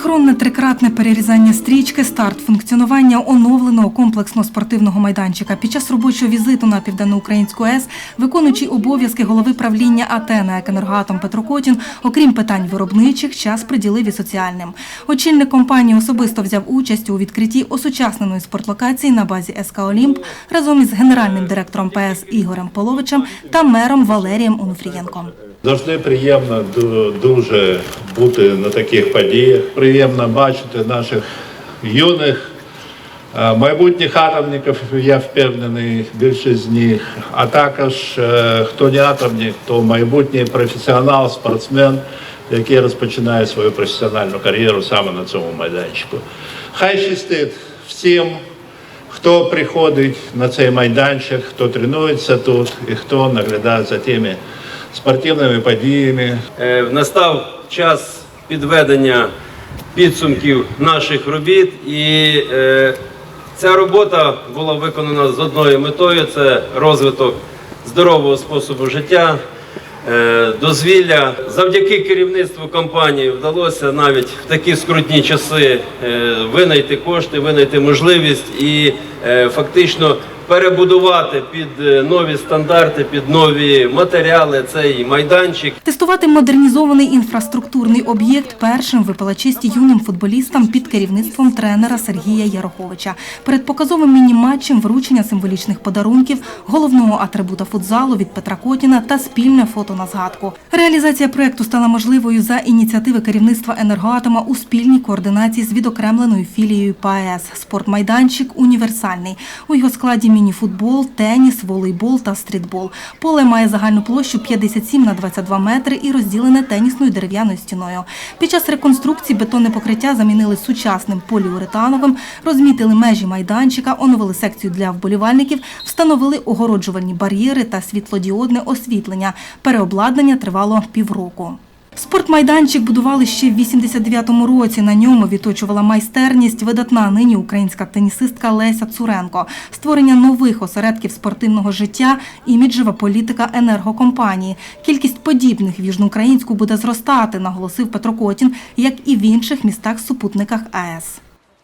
Синхронне трикратне перерізання стрічки, старт функціонування оновленого комплексного спортивного майданчика. Під час робочого візиту на Південноукраїнську АЕС, виконуючий обов'язки голови правління АТ на «Екенергоатом» Петро Котін, окрім питань виробничих, час приділив і соціальним. Очільник компанії особисто взяв участь у відкритті осучасненої спортлокації на базі СК «Олімп» разом із генеральним директором ПС Ігорем Половичем та мером Валерієм Онуфрієнком. Завжди приємно ду- дуже бути на таких подіях. Приємно бачити наших юних е, майбутніх атомників, я впевнений, більшість з них, а також е, хто не атомник, то майбутній професіонал, спортсмен, який розпочинає свою професіональну кар'єру саме на цьому майданчику. Хай щастить всім, хто приходить на цей майданчик, хто тренується тут і хто наглядає за тими спортивними подіями, Е, Настав час підведення підсумків наших робіт, і е, ця робота була виконана з одною метою: це розвиток здорового способу життя. е, Дозвілля завдяки керівництву компанії вдалося навіть в такі скрутні часи е, винайти кошти, винайти можливість і е, фактично перебудувати під е, нові стандарти, під нові матеріали цей майданчик. Тестувати модернізований інфраструктурний об'єкт першим випала честь юним футболістам під керівництвом тренера Сергія Яроховича. Перед показовим міні-матчем вручення символічних подарунків, головного атрибута футзалу від Петра Котіна та спільне фото на згадку. Реалізація проєкту стала можливою за ініціативи керівництва енергоатома у спільній координації з відокремленою філією ПАЕС. Спортмайданчик універсальний. У його складі мініфутбол, теніс, волейбол та стрітбол. Поле має загальну площу 57 на 22 метри і розділене тенісною дерев'яною стіною. Під час реконструкції бетонне покриття замінили сучасним поліуретановим, розмітили межі майданчика, оновили секцію для вболівальників, встановили огороджувальні бар'єри та світлодіодне освітлення. Переобладнання тривало півроку. Спортмайданчик будували ще в 89-му році. На ньому відточувала майстерність видатна нині українська тенісистка Леся Цуренко. Створення нових осередків спортивного життя, іміджева політика енергокомпанії. Кількість подібних в Южноукраїнську буде зростати, наголосив Петро Котін, як і в інших містах-супутниках АЕС.